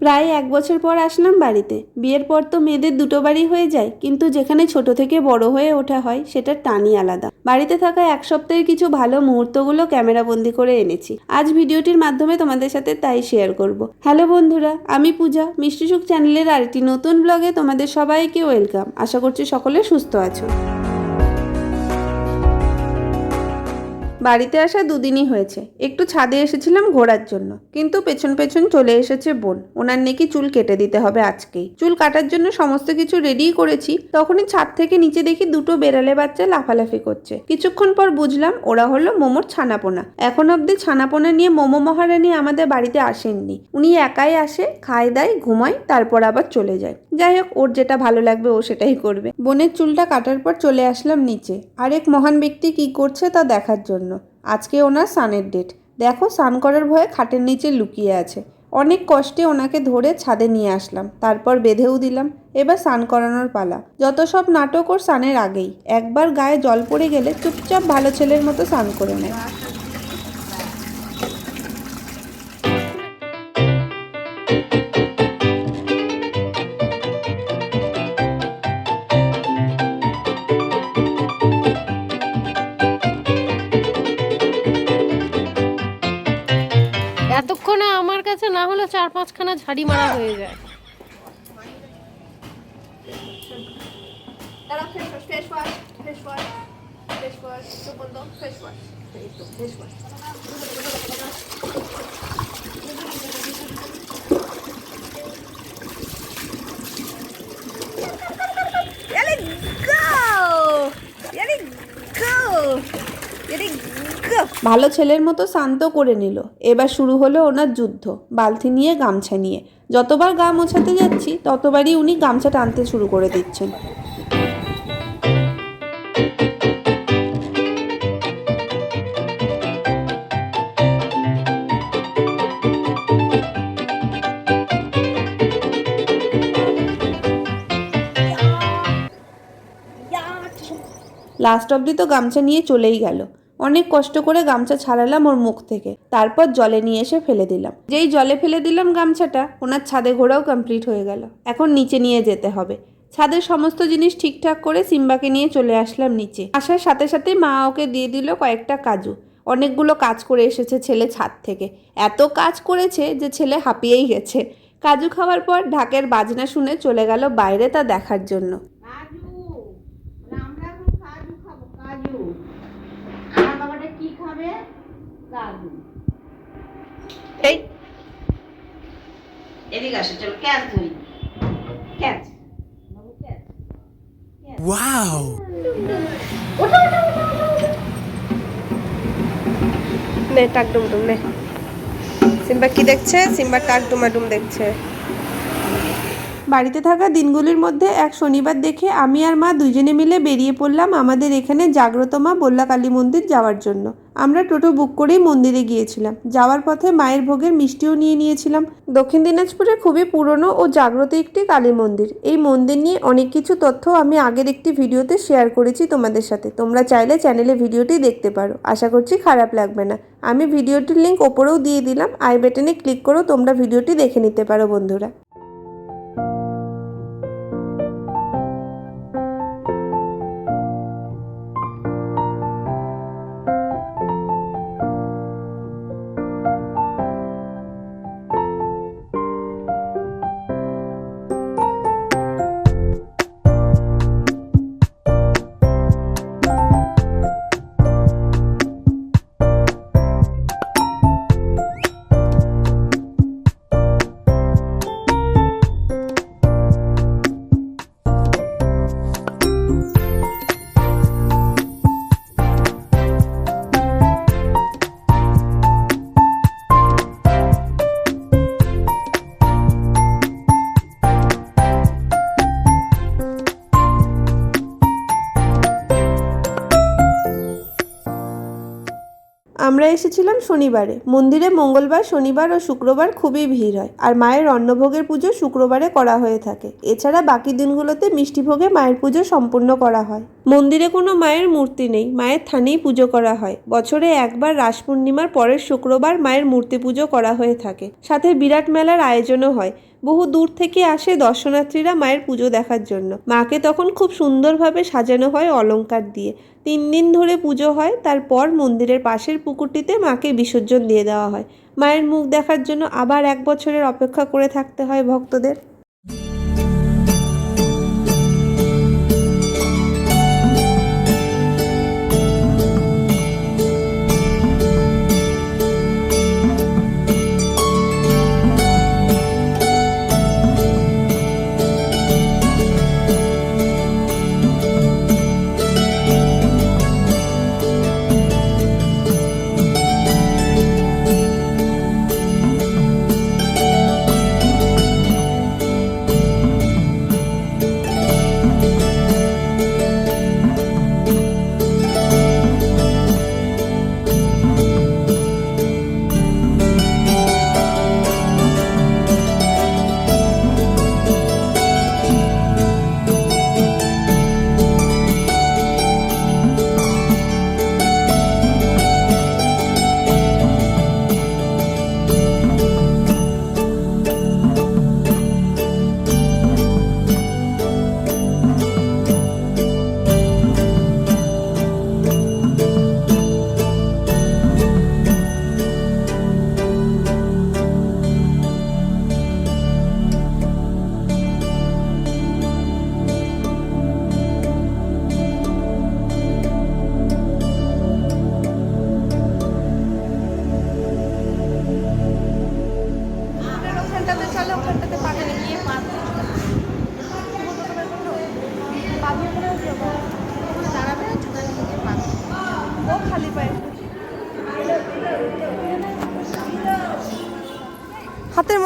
প্রায় এক বছর পর আসলাম বাড়িতে। বিয়ের পর তো মেয়েদের দুটো বাড়ি হয়ে যায়, কিন্তু যেখানে ছোট থেকে বড় হয়ে ওঠা হয় সেটার টানই আলাদা। বাড়িতে থাকা এক সপ্তাহের কিছু ভালো মুহূর্তগুলো ক্যামেরাবন্দি করে এনেছি। আজ ভিডিওটির মাধ্যমে তোমাদের সাথে তাই শেয়ার করব। হ্যালো বন্ধুরা, আমি পূজা। মিষ্টি সুখ চ্যানেলের আরেকটি নতুন ব্লগে তোমাদের সবাইকে ওয়েলকাম। আশা করছি সকলে সুস্থ আছো। বাড়িতে আসা দুদিনই হয়েছে। একটু ছাদে এসেছিলাম ঘোরার জন্য। কিন্তু পেছন পেছন চলে এসেছে বোন। ওনার নাকি চুল কেটে দিতে হবে আজকেই। চুল কাটার জন্য সমস্ত কিছু রেডি করেছি। তখনই ছাদ থেকে নিচে দেখি দুটো বেড়ালে বাচ্চা লাফালাফি করছে। কিছুক্ষণ পর বুঝলাম ওরা হলো মোমোর ছানাপোনা। এখন অবধি ছানাপোনা নিয়ে মোমো মহারানী আমাদের বাড়িতে আসেননি। উনি একাই আসে, খায় দায়, ঘুমায়, তারপর আবার চলে যায়। যাই হোক, ওর যেটা ভালো লাগবে ও সেটাই করবে। বোনের চুলটা কাটার পর চলে আসলাম নিচে। আরেক মহান ব্যক্তি কি করছে তা দেখার জন্য। আজকে ওনার সানের ডেট দেখো সান করার ভয়ে খাটের নিচে লুকিয়ে আছে। অনেক কষ্টে ওনাকে ধরে ছাদে নিয়ে আসলাম, তারপর বেঁধেও দিলাম। এবার স্নান করানোর পালা। যত সব নাটক ওর সানের আগেই। একবার গায়ে জল পড়ে গেলে চুপচাপ ভালো ছেলের মতো স্নান করে নেয়। কাছে না হলে চার পাঁচখানা ঝাড়ি মারা হয়ে যায়। Face wash face wash face wash face wash চোখ বন্ধ ফেস ওয়াশ এই তো face wash Let it go! Let it go! Let it go! ভালো ছেলের মতো শান্ত করে নিল। এবার শুরু হলো ওনার যুদ্ধ, বালতি নিয়ে গামছা নিয়ে। যতবার গা মোছাতে যাচ্ছি, ততবারই উনি গামছা টানতে শুরু করে দিচ্ছেন। লাস্ট অবধি তো গামছা নিয়ে চলেই গেল। অনেক কষ্ট করে গামছা ছাড়ালাম ওর মুখ থেকে। তারপর জলে নিয়ে এসে ফেলে দিলাম। যেই জলে ফেলে দিলাম গামছাটা, ওনার ছাদে ঘোরাও কমপ্লিট হয়ে গেল। এখন নিচে নিয়ে যেতে হবে। ছাদের সমস্ত জিনিস ঠিকঠাক করে সিম্বাকে নিয়ে চলে আসলাম নিচে। আসার সাথে সাথে মা ওকে দিয়ে দিল কয়েকটা কাজু। অনেকগুলো কাজ করে এসেছে ছেলে ছাদ থেকে। এত কাজ করেছে যে ছেলে হাঁপিয়েই গেছে। কাজু খাওয়ার পর ঢাকের বাজনা শুনে চলে গেল বাইরে তা দেখার জন্য কাজু আমরা এখন কাজু খাব কাজু আমার বাবাটা খাবে কাজু এই। এদিকে আসো চলো ক্যাচ ধরি। ক্যাচ! নে টাক ডুমডুম নে। সিম্বা কি দেখছে? সিম্বা টাক ডুমাডুম দেখছে। বাড়িতে থাকা দিনগুলির মধ্যে এক শনিবার দেখে আমি আর মা দুজনে মিলে বেরিয়ে পড়লাম আমাদের এখানে জাগ্রত মা বল্লা কালী মন্দির যাওয়ার জন্য। আমরা টোটো বুক করেই মন্দিরে গিয়েছিলাম। যাওয়ার পথে মায়ের ভোগের মিষ্টিও নিয়ে নিয়েছিলাম। দক্ষিণ দিনাজপুরে খুবই পুরনো ও জাগ্রত একটি কালী মন্দির। এই মন্দির নিয়ে অনেক কিছু তথ্য আমি আগের একটি ভিডিওতে শেয়ার করেছি তোমাদের সাথে। তোমরা চাইলে চ্যানেলে ভিডিওটি দেখতে পারো। আশা করছি খারাপ লাগবে না। আমি ভিডিওটির লিঙ্ক ওপরেও দিয়ে দিলাম। আই বাটনে ক্লিক করেও তোমরা ভিডিওটি দেখে নিতে পারো বন্ধুরা। এসেছিলাম শনিবারে। মন্দিরে মঙ্গলবার, শনিবার ও শুক্রবার খুবই ভিড় হয়। আর মায়ের অন্নভোগের পুজো শুক্রবারে করা হয়ে থাকে। এছাড়া বাকি দিনগুলোতে মিষ্টি ভোগে মায়ের পুজো সম্পূর্ণ করা হয়। মন্দিরে কোনো মায়ের মূর্তি নেই। মায়ের থানেই পুজো করা হয়। বছরে একবার রাস পূর্ণিমার পরের শুক্রবার মায়ের মূর্তি পুজো করা হয়ে থাকে। সাথে বিরাট মেলার আয়োজনও হয়। বহু দূর থেকে আসে দর্শনার্থীরা মায়ের পুজো দেখার জন্য। মাকে তখন খুব সুন্দরভাবে সাজানো হয় অলঙ্কার দিয়ে। তিন দিন ধরে পুজো হয়, তারপর মন্দিরের পাশের পুকুরটিতে মাকে বিসর্জন দিয়ে দেওয়া হয়। মায়ের মুখ দেখার জন্য আবার এক বছরের অপেক্ষা করে থাকতে হয় ভক্তদের।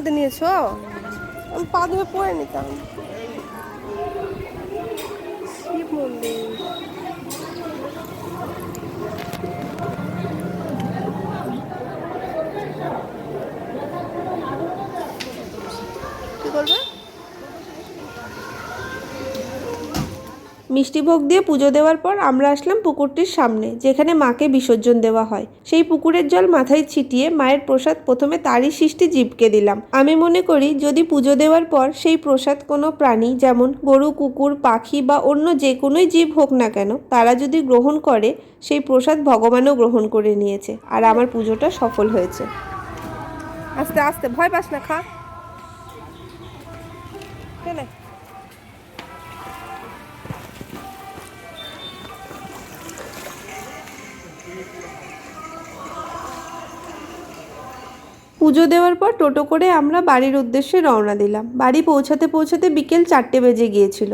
মধ্যে নিয়েছো? আমি পা ধুয়ে পরে নিতাম। শিব মন্দির কি করবে মিষ্টিভোগ দিয়ে পুজো দেওয়ার পর আমরা আসলাম পুকুরটির সামনে, যেখানে মাকে বিসর্জন দেওয়া হয়। সেই পুকুরের জল মাথায় ছিটিয়ে মায়ের প্রসাদ প্রথমে তারই সৃষ্টি জীবকে দিলাম। আমি মনে করি, যদি পুজো দেওয়ার পর সেই প্রসাদ কোনো প্রাণী, যেমন গরু, কুকুর, পাখি বা অন্য যে কোনোই জীব হোক না কেন, তারা যদি গ্রহণ করে, সেই প্রসাদ ভগবানও গ্রহণ করে নিয়েছে। আর আমার পুজোটা সফল হয়েছে। আস্তে আস্তে, ভয় পাস না, খা। কেনে পুজো দেওয়ার পর টোটো করে আমরা বাড়ির উদ্দেশ্যে রওনা দিলাম। বাড়ি পৌঁছাতে পৌঁছাতে বিকেল চারটে বেজে গিয়েছিল।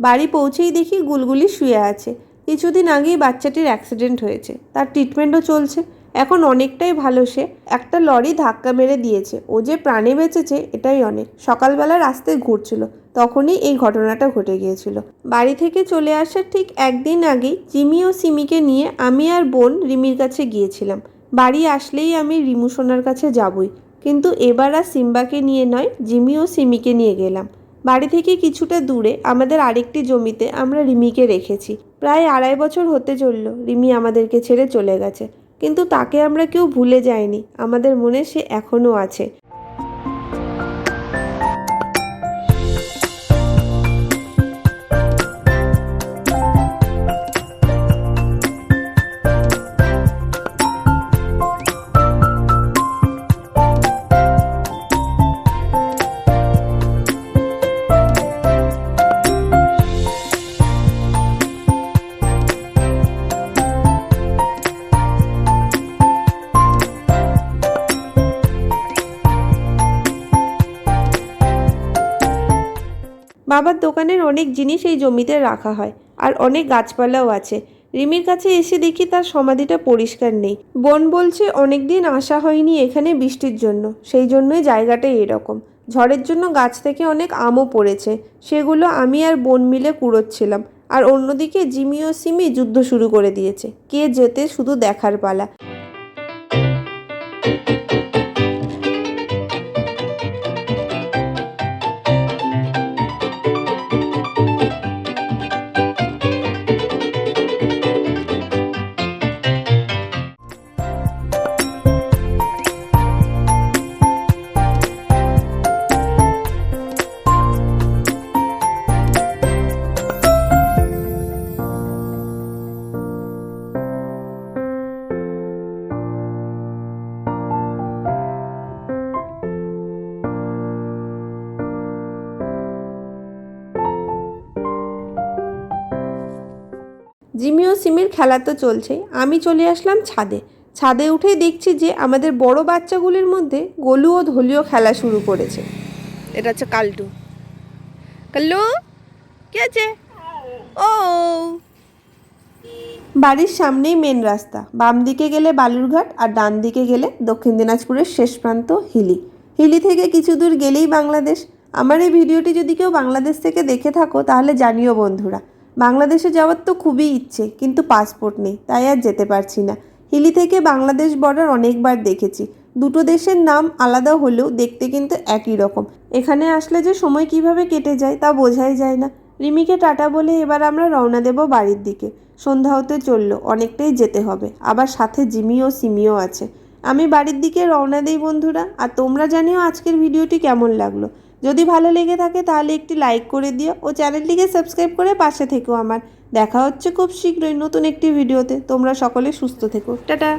বাড়ি পৌঁছেই দেখি গুলগুলি শুয়ে আছে। কিছুদিন আগেই বাচ্চাটির অ্যাক্সিডেন্ট হয়েছে। তার ট্রিটমেন্টও চলছে। এখন অনেকটাই ভালো সে। একটা লরি ধাক্কা মেরে দিয়েছে। ও যে প্রাণে বেঁচেছে, এটাই অনেক। সকালবেলা রাস্তায় ঘুরছিল। তখনই এই ঘটনাটা ঘটে গিয়েছিল। বাড়ি থেকে চলে আসার ঠিক একদিন আগেই জিমি ও সিমিকে নিয়ে আমি আর বোন রিমির কাছে গিয়েছিলাম। বাড়ি আসলেই আমি রিমু সোনার কাছে যাবই। কিন্তু এবার আর সিম্বাকে নিয়ে নয়, জিমি ও সিমিকে নিয়ে গেলাম। বাড়ি থেকে কিছুটা দূরে আমাদের আরেকটি জমিতে আমরা রিমিকে রেখেছি। প্রায় আড়াই বছর হতে চলল রিমি আমাদেরকে ছেড়ে চলে গেছে। কিন্তু তাকে আমরা কেউ ভুলে যাইনি আমাদের মনে সে এখনও আছে। অনেক জিনিস এই জমিতে রাখা হয়, আর অনেক গাছপালাও আছে। রিমির কাছে এসে দেখি তার সমাধিটা পরিষ্কার নেই। বোন বলছে অনেক দিন আসা হয়নি এখানে বৃষ্টির জন্য, সেই জন্যই জায়গাটা এরকম। ঝড়ের জন্য গাছ থেকে অনেক আমও পড়েছে, সেগুলো আমি আর বোন মিলে কুড়োচ্ছিলাম, আর অন্যদিকে জিমি ও সিমি যুদ্ধ শুরু করে দিয়েছে। কে যেতে শুধু দেখার পালা। খেলা তো চলছেই। আমি চলে আসলাম ছাদে। ছাদে উঠেই দেখছি যে আমাদের বড় বাচ্চাগুলির মধ্যে গোলু ও ধলিও খেলা শুরু করেছে। এটা হচ্ছে কাল্টু। কাল্লু কে আছে? ও। বাড়ির সামনেই মেন রাস্তা। বাম দিকে গেলে বালুরঘাট আর ডান দিকে গেলে দক্ষিণ দিনাজপুরের শেষ প্রান্ত হিলি। হিলি থেকে কিছু দূর গেলেই বাংলাদেশ। আমার এই ভিডিওটি যদি কেউ বাংলাদেশ থেকে দেখে থাকো তাহলে জানিও বন্ধুরা। বাংলাদেশে যাওয়ার তো খুবই ইচ্ছে, কিন্তু পাসপোর্ট নেই, তাই আর যেতে পারছি না। হিলি থেকে বাংলাদেশ বর্ডার অনেকবার দেখেছি। দুটো দেশের নাম আলাদা হলেও দেখতে কিন্তু একই রকম। এখানে আসলে যে সময় কীভাবে কেটে যায় তা বোঝাই যায় না। রিমিকে টাটা বলে এবার আমরা রওনা দেব বাড়ির দিকে। সন্ধ্যা হতে চলল, অনেকটাই যেতে হবে। আবার সাথে জিমি ও সিমিও আছে। আমি বাড়ির দিকে রওনা দিই বন্ধুরা, আর তোমরা জানিও আজকের ভিডিওটি কেমন লাগল। যদি ভালো লেগে থাকে তাহলে একটি লাইক করে দিও ও চ্যানেলটিকে সাবস্ক্রাইব করে পাশে থেকো আমার। দেখা হচ্ছে খুব শীঘ্রই নতুন একটি ভিডিওতে। তোমরা সকলে সুস্থ থেকো। টাটা!